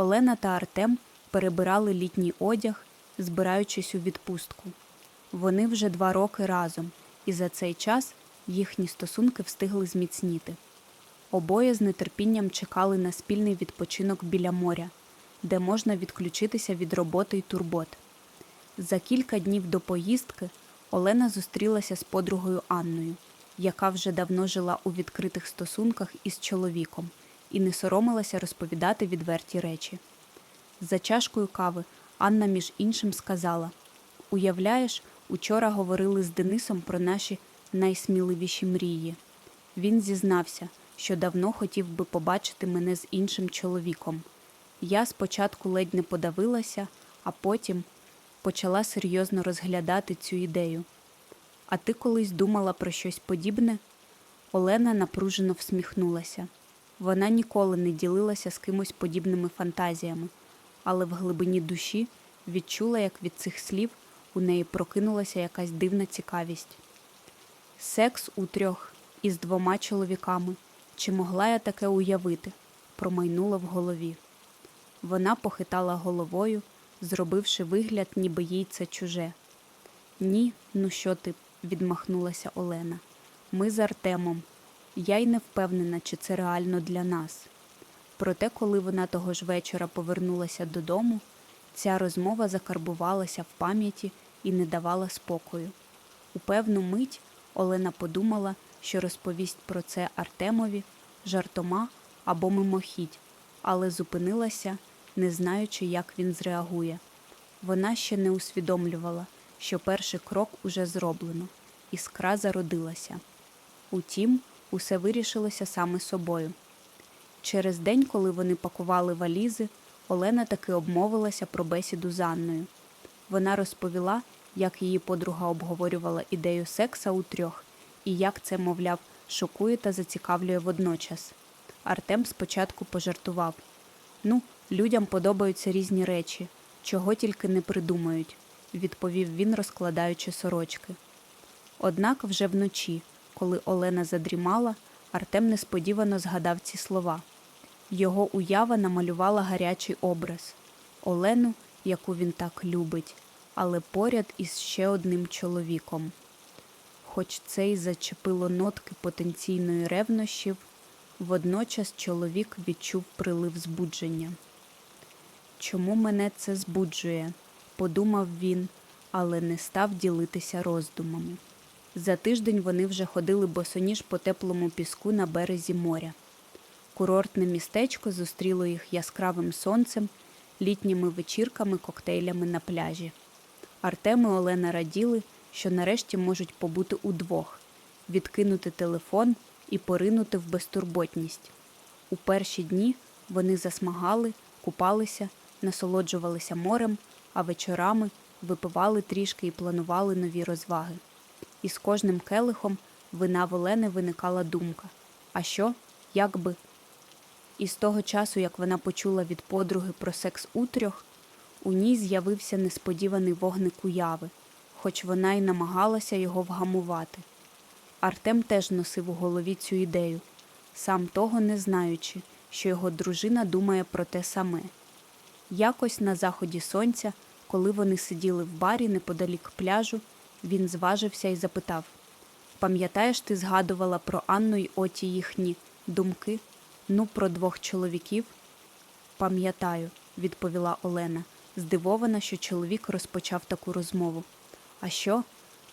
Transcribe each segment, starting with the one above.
Олена та Артем перебирали літній одяг, збираючись у відпустку. Вони вже два роки разом, і за цей час їхні стосунки встигли зміцніти. Обоє з нетерпінням чекали на спільний відпочинок біля моря, де можна відключитися від роботи й турбот. За кілька днів до поїздки Олена зустрілася з подругою Анною, яка вже давно жила у відкритих стосунках із чоловіком і не соромилася розповідати відверті речі. За чашкою кави Анна, між іншим, сказала: Уявляєш, учора говорили з Денисом про наші найсміливіші мрії. Він зізнався, що давно хотів би побачити мене з іншим чоловіком. Я спочатку ледь не подавилася, а потім почала серйозно розглядати цю ідею. А ти колись думала про щось подібне? Олена напружено всміхнулася. Вона ніколи не ділилася з кимось подібними фантазіями, але в глибині душі відчула, як від цих слів у неї прокинулася якась дивна цікавість. Секс у трьох із двома чоловіками. Чи могла я таке уявити? промайнуло в голові. Вона похитала головою, зробивши вигляд, ніби їй це чуже. Ні, ну що ти, відмахнулася Олена. Ми з Артемом. Я й не впевнена, чи це реально для нас. Проте, коли вона того ж вечора повернулася додому, ця розмова закарбувалася в пам'яті і не давала спокою. У певну мить Олена подумала, що розповість про це Артемові жартома або мимохідь, але зупинилася, не знаючи, як він зреагує. Вона ще не усвідомлювала, що перший крок уже зроблено, іскра зародилася. Утім, усе вирішилося саме собою. Через день, коли вони пакували валізи, Олена таки обмовилася про бесіду з Анною. Вона розповіла, як її подруга обговорювала ідею секса у трьох, і як це, мовляв, шокує та зацікавлює водночас. Артем спочатку пожартував ну, людям подобаються різні речі, чого тільки не придумають, відповів він, розкладаючи сорочки. Однак вже вночі, коли Олена задрімала, Артем несподівано згадав ці слова. Його уява намалювала гарячий образ Олену, яку він так любить, але поряд із ще одним чоловіком. Хоч це й зачепило нотки потенційної ревнощів, водночас чоловік відчув прилив збудження. Чому мене це збуджує? подумав він, але не став ділитися роздумами. За тиждень вони вже ходили босоніж по теплому піску на березі моря. Курортне містечко зустріло їх яскравим сонцем, літніми вечірками, коктейлями на пляжі. Артем і Олена раділи, що нарешті можуть побути удвох, відкинути телефон і поринути в безтурботність. У перші дні вони засмагали, купалися, насолоджувалися морем, а вечорами випивали трішки і планували нові розваги. І з кожним келихом вина в Олени виникала думка а що, як би? І з того часу, як вона почула від подруги про секс у трьох, у ній з'явився несподіваний вогник уяви, хоч вона й намагалася його вгамувати. Артем теж носив у голові цю ідею, сам того не знаючи, що його дружина думає про те саме. Якось на заході сонця, коли вони сиділи в барі неподалік пляжу, він зважився і запитав Пам'ятаєш, ти згадувала про Анну й оті їхні думки? Ну, про двох чоловіків? Пам'ятаю, відповіла Олена, здивована, що чоловік розпочав таку розмову. А що?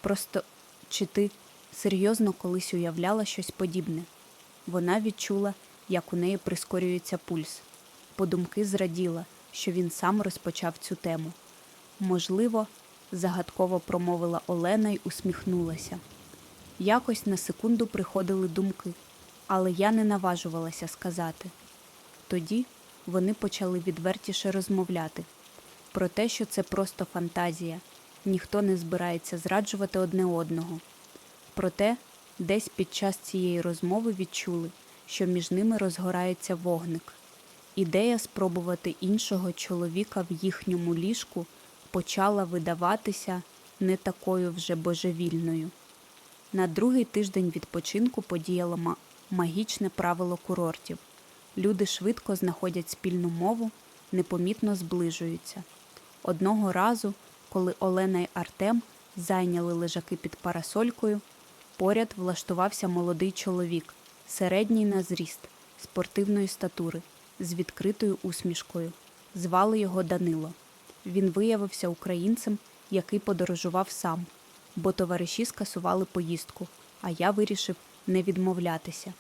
Просто чи ти серйозно колись уявляла щось подібне? Вона відчула, як у неї прискорюється пульс. Подумки зраділа, що він сам розпочав цю тему. Можливо, загадково промовила Олена й усміхнулася. Якось на секунду приходили думки, але я не наважувалася сказати. Тоді вони почали відвертіше розмовляти про те, що це просто фантазія, ніхто не збирається зраджувати одне одного. Проте, десь під час цієї розмови відчули, що між ними розгорається вогник. Ідея спробувати іншого чоловіка в їхньому ліжку почала видаватися не такою вже божевільною. На другий тиждень відпочинку подіяло ма- магічне правило курортів. Люди швидко знаходять спільну мову, непомітно зближуються. Одного разу, коли Олена й Артем зайняли лежаки під парасолькою, поряд влаштувався молодий чоловік, середній на зріст, спортивної статури, з відкритою усмішкою. Звали його Данило. Він виявився українцем, який подорожував сам, бо товариші скасували поїздку, а я вирішив не відмовлятися.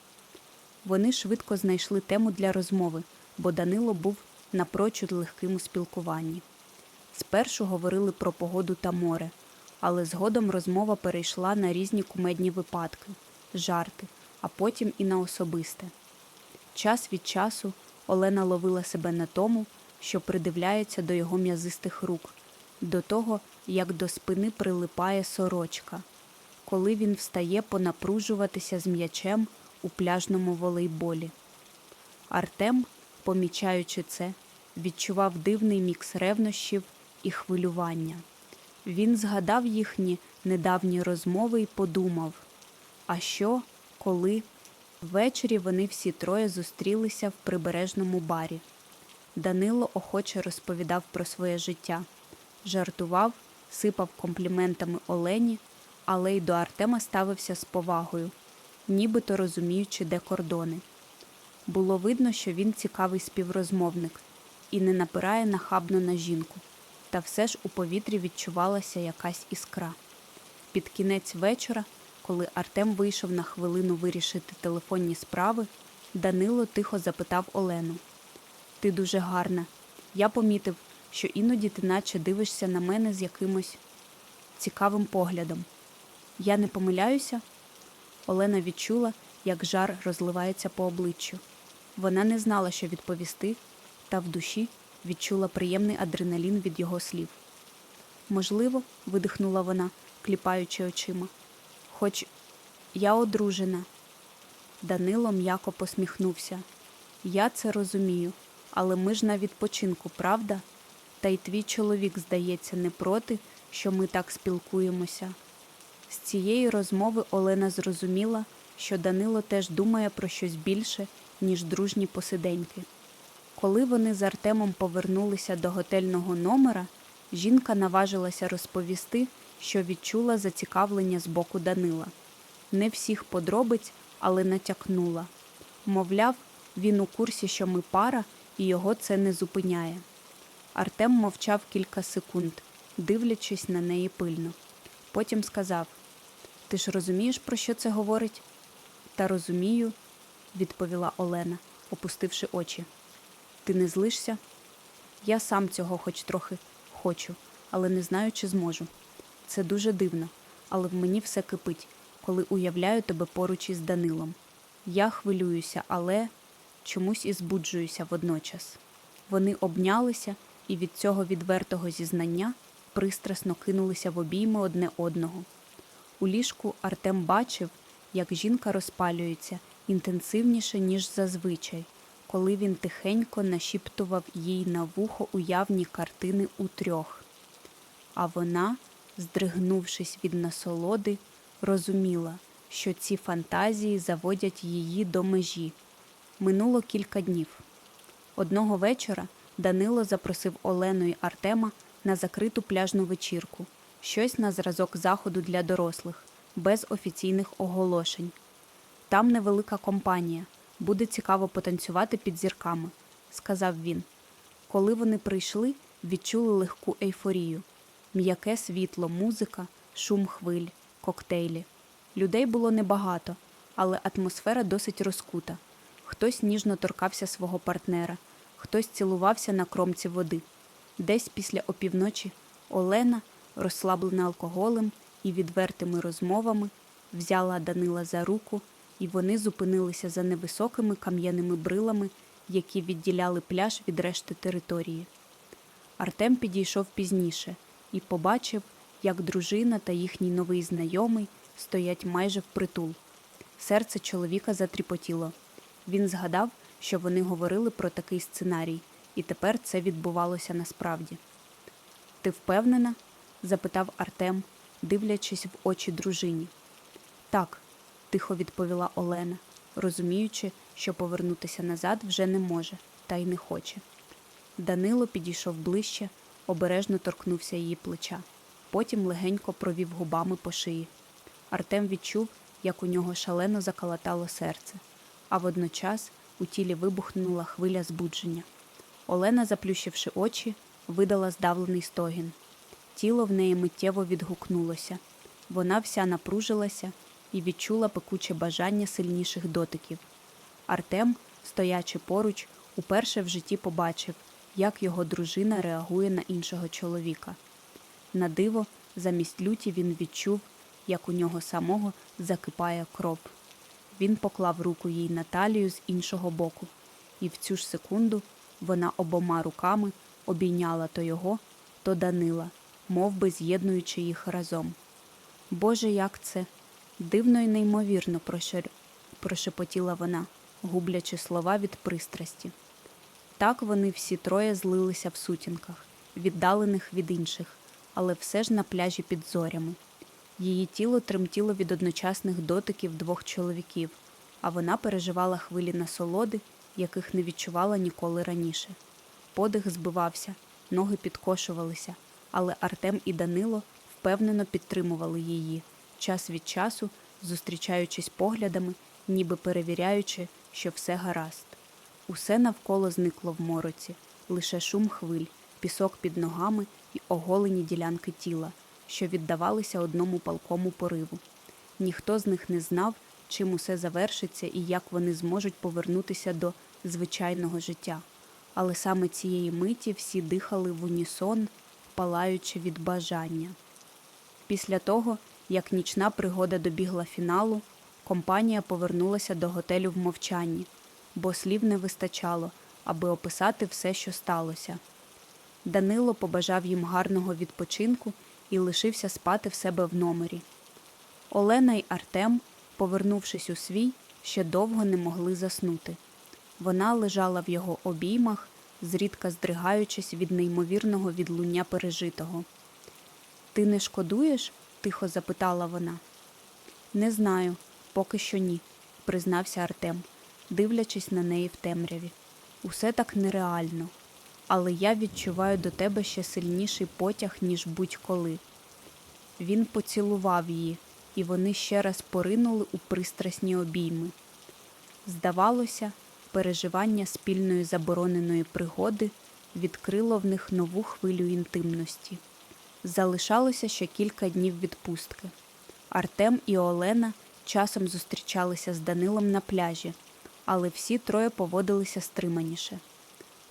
Вони швидко знайшли тему для розмови, бо Данило був напрочуд легким у спілкуванні. Спершу говорили про погоду та море, але згодом розмова перейшла на різні кумедні випадки, жарти, а потім і на особисте. Час від часу Олена ловила себе на тому, що придивляється до його м'язистих рук, до того, як до спини прилипає сорочка, коли він встає понапружуватися з м'ячем у пляжному волейболі. Артем, помічаючи це, відчував дивний мікс ревнощів і хвилювання. Він згадав їхні недавні розмови і подумав: а що, коли? Ввечері вони всі троє зустрілися в прибережному барі. Данило охоче розповідав про своє життя, жартував, сипав компліментами Олені, але й до Артема ставився з повагою, нібито розуміючи, де кордони. Було видно, що він цікавий співрозмовник і не напирає нахабно на жінку, та все ж у повітрі відчувалася якась іскра. Під кінець вечора, коли Артем вийшов на хвилину вирішити телефонні справи, Данило тихо запитав Олену: Ти дуже гарна. Я помітив, що іноді ти наче дивишся на мене з якимось цікавим поглядом. Я не помиляюся? Олена відчула, як жар розливається по обличчю. Вона не знала, що відповісти, та в душі відчула приємний адреналін від його слів. Можливо, видихнула вона, кліпаючи очима. Хоч я одружена. Данило м'яко посміхнувся. Я це розумію, але ми ж на відпочинку, правда? Та й твій чоловік, здається, не проти, що ми так спілкуємося. З цієї розмови Олена зрозуміла, що Данило теж думає про щось більше, ніж дружні посиденьки. Коли вони з Артемом повернулися до готельного номера, жінка наважилася розповісти, що відчула зацікавлення з боку Данила. Не всіх подробиць, але натякнула. Мовляв, він у курсі, що ми пара, і його це не зупиняє. Артем мовчав кілька секунд, дивлячись на неї пильно. Потім сказав: Ти ж розумієш, про що це говорить? Та розумію, відповіла Олена, опустивши очі. Ти не злишся? Я сам цього хоч трохи хочу, але не знаю, чи зможу. Це дуже дивно, але в мені все кипить, коли уявляю тебе поруч із Данилом. Я хвилююся, але чомусь і збуджуюся водночас. Вони обнялися і від цього відвертого зізнання пристрасно кинулися в обійми одне одного. У ліжку Артем бачив, як жінка розпалюється інтенсивніше, ніж зазвичай, коли він тихенько нашіптував їй на вухо уявні картини у трьох. А вона, здригнувшись від насолоди, розуміла, що ці фантазії заводять її до межі. Минуло кілька днів. Одного вечора Данило запросив Олену і Артема на закриту пляжну вечірку, щось на зразок заходу для дорослих, без офіційних оголошень. Там невелика компанія, буде цікаво потанцювати під зірками, сказав він. Коли вони прийшли, відчули легку ейфорію, м'яке світло, музика, шум хвиль, коктейлі. Людей було небагато, але атмосфера досить розкута. Хтось ніжно торкався свого партнера, хтось цілувався на кромці води. Десь після опівночі Олена, розслаблена алкоголем і відвертими розмовами, взяла Данила за руку, і вони зупинилися за невисокими кам'яними брилами, які відділяли пляж від решти території. Артем підійшов пізніше і побачив, як дружина та їхній новий знайомий стоять майже впритул. Серце чоловіка затріпотіло. Він згадав, що вони говорили про такий сценарій, і тепер це відбувалося насправді. Ти впевнена? запитав Артем, дивлячись в очі дружині. Так, тихо відповіла Олена, розуміючи, що повернутися назад вже не може, та й не хоче. Данило підійшов ближче, обережно торкнувся її плеча. Потім легенько провів губами по шиї. Артем відчув, як у нього шалено закалатало серце, а водночас у тілі вибухнула хвиля збудження. Олена, заплющивши очі, видала здавлений стогін. Тіло в неї миттєво відгукнулося. Вона вся напружилася і відчула пекуче бажання сильніших дотиків. Артем, стоячи поруч, уперше в житті побачив, як його дружина реагує на іншого чоловіка. На диво, замість люті він відчув, як у нього самого закипає кров. Він поклав руку їй на талію з іншого боку, і в цю ж секунду вона обома руками обійняла то його, то Данила, мов би з'єднуючи їх разом. Боже, як це дивно і неймовірно прошер... прошепотіла вона, гублячи слова від пристрасті. Так вони всі троє злилися в сутінках, віддалених від інших, але все ж на пляжі під зорями. Її тіло тремтіло від одночасних дотиків двох чоловіків, а вона переживала хвилі насолоди, яких не відчувала ніколи раніше. Подих збивався, ноги підкошувалися, але Артем і Данило впевнено підтримували її, час від часу зустрічаючись поглядами, ніби перевіряючи, що все гаразд. Усе навколо зникло в мороці, лише шум хвиль, пісок під ногами і оголені ділянки тіла, що віддавалися одному палкому пориву. Ніхто з них не знав, чим усе завершиться і як вони зможуть повернутися до звичайного життя. Але саме цієї миті всі дихали в унісон, палаючи від бажання. Після того, як нічна пригода добігла фіналу, компанія повернулася до готелю в мовчанні, бо слів не вистачало, аби описати все, що сталося. Данило побажав їм гарного відпочинку і лишився спати в себе в номері. Олена й Артем, повернувшись у свій, ще довго не могли заснути. Вона лежала в його обіймах, зрідка здригаючись від неймовірного відлуння пережитого. Ти не шкодуєш? тихо запитала вона. Не знаю, поки що ні, признався Артем, дивлячись на неї в темряві. Усе так нереально, але я відчуваю до тебе ще сильніший потяг, ніж будь-коли. Він поцілував її, і вони ще раз поринули у пристрасні обійми. Здавалося, переживання спільної забороненої пригоди відкрило в них нову хвилю інтимності. Залишалося ще кілька днів відпустки. Артем і Олена часом зустрічалися з Данилом на пляжі, але всі троє поводилися стриманіше.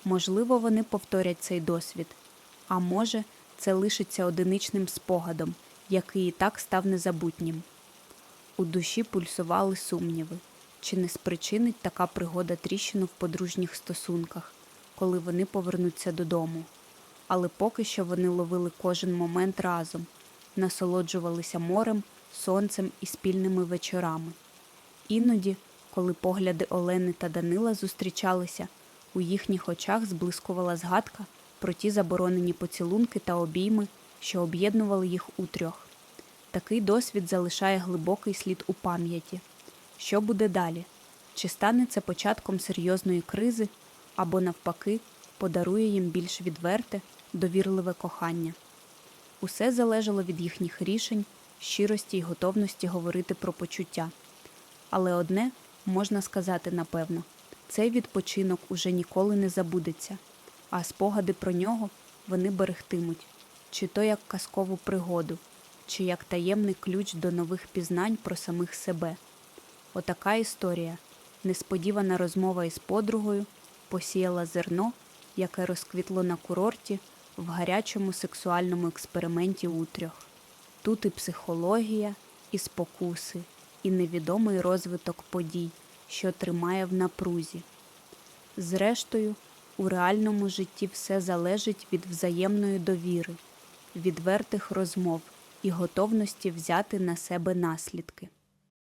Можливо, вони повторять цей досвід, а може, це лишиться одиничним спогадом, який і так став незабутнім. У душі пульсували сумніви, чи не спричинить така пригода тріщину в подружніх стосунках, коли вони повернуться додому. Але поки що вони ловили кожен момент разом, насолоджувалися морем, сонцем і спільними вечорами. Іноді, коли погляди Олени та Данила зустрічалися, у їхніх очах зблискувала згадка про ті заборонені поцілунки та обійми, що об'єднували їх утрьох. Такий досвід залишає глибокий слід у пам'яті. Що буде далі? Чи стане це початком серйозної кризи, або, навпаки, подарує їм більш відверте, довірливе кохання? Усе залежало від їхніх рішень, щирості й готовності говорити про почуття. Але одне можна сказати напевно цей відпочинок уже ніколи не забудеться, а спогади про нього вони берегтимуть, чи то як казкову пригоду, чи як таємний ключ до нових пізнань про самих себе. Отака історія, несподівана розмова із подругою, посіяла зерно, яке розквітло на курорті в гарячому сексуальному експерименті утрьох. Тут і психологія, і спокуси, і невідомий розвиток подій, що тримає в напрузі. Зрештою, у реальному житті все залежить від взаємної довіри, відвертих розмов і готовності взяти на себе наслідки.